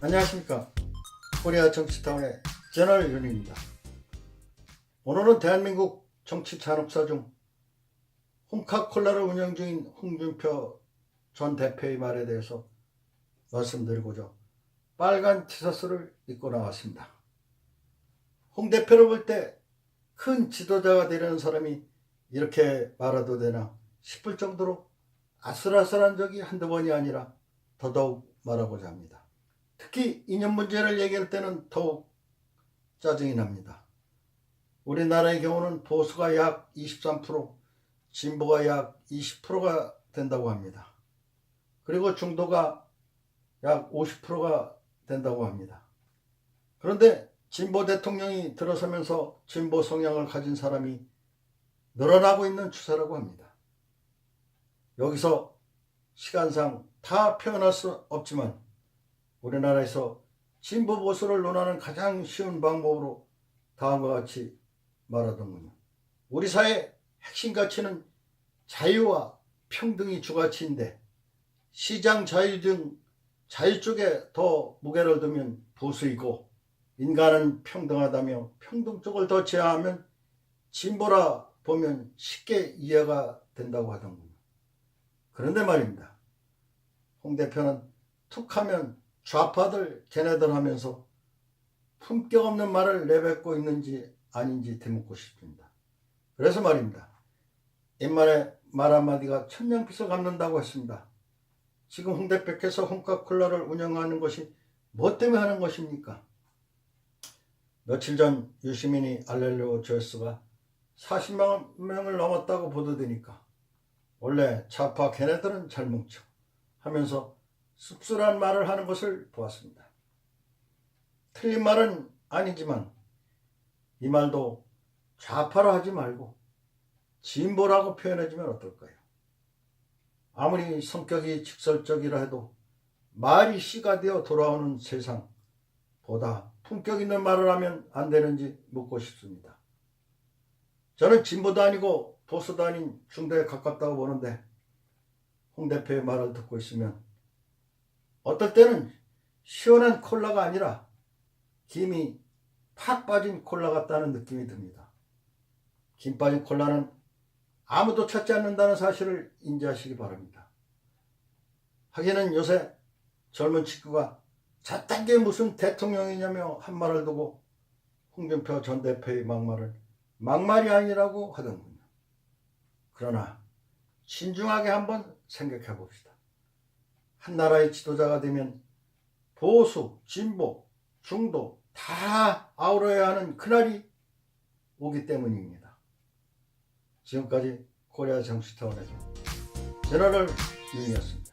안녕하십니까. 코리아 정치타운의 제너럴 윤입니다. 오늘은 대한민국 정치 잔혹사 중 홈카콜라를 운영 중인 홍준표 전 대표의 말에 대해서 말씀드리고자 빨간 티셔츠를 입고 나왔습니다. 홍 대표를 볼 때 큰 지도자가 되려는 사람이 이렇게 말해도 되나 싶을 정도로 아슬아슬한 적이 한두 번이 아니라 더더욱 말하고자 합니다. 특히 이념 문제를 얘기할 때는 더욱 짜증이 납니다. 우리나라의 경우는 보수가 약 23%, 진보가 약 20%가 된다고 합니다. 그리고 중도가 약 50%가 된다고 합니다. 그런데 진보 대통령이 들어서면서 진보 성향을 가진 사람이 늘어나고 있는 추세라고 합니다. 여기서 시간상 다 표현할 수 없지만 우리나라에서 진보 보수를 논하는 가장 쉬운 방법으로 다음과 같이 말하더군요. 우리 사회 핵심 가치는 자유와 평등이 주가치인데 시장 자유 등 자유 쪽에 더 무게를 두면 보수이고 인간은 평등하다며 평등 쪽을 더 제하하면 진보라 보면 쉽게 이해가 된다고 하더군요. 그런데 말입니다. 홍 대표는 툭 하면 좌파들 걔네들 하면서 품격 없는 말을 내뱉고 있는지 아닌지 되묻고 싶습니다. 그래서 말입니다. 옛말에 말 한마디가 천냥빚을 갚는다고 했습니다. 지금 홍 대표께서 홍카콜라를 운영하는 것이 뭐 때문에 하는 것입니까? 며칠 전 유시민이 알렐로 조회수가 40만 명을 넘었다고 보도되니까 원래 좌파 걔네들은 잘 뭉쳐 하면서 씁쓸한 말을 하는 것을 보았습니다. 틀린 말은 아니지만 이 말도 좌파로 하지 말고 진보라고 표현해주면 어떨까요? 아무리 성격이 직설적이라 해도 말이 씨가 되어 돌아오는 세상 보다 품격 있는 말을 하면 안 되는지 묻고 싶습니다. 저는 진보도 아니고 보수도 아닌 중도에 가깝다고 보는데 홍 대표의 말을 듣고 있으면 어떨 때는 시원한 콜라가 아니라 김이 팍 빠진 콜라 같다는 느낌이 듭니다. 김 빠진 콜라는 아무도 찾지 않는다는 사실을 인지하시기 바랍니다. 하기는 요새 젊은 친구가 저딴 게 무슨 대통령이냐며 한 말을 두고 홍준표 전 대표의 막말을 막말이 아니라고 하더군요. 그러나 신중하게 한번 생각해 봅시다. 한 나라의 지도자가 되면 보수, 진보, 중도 다 아우러야 하는 그날이 오기 때문입니다. 지금까지 코리아 정치타운에서 제너럴 윤이었습니다.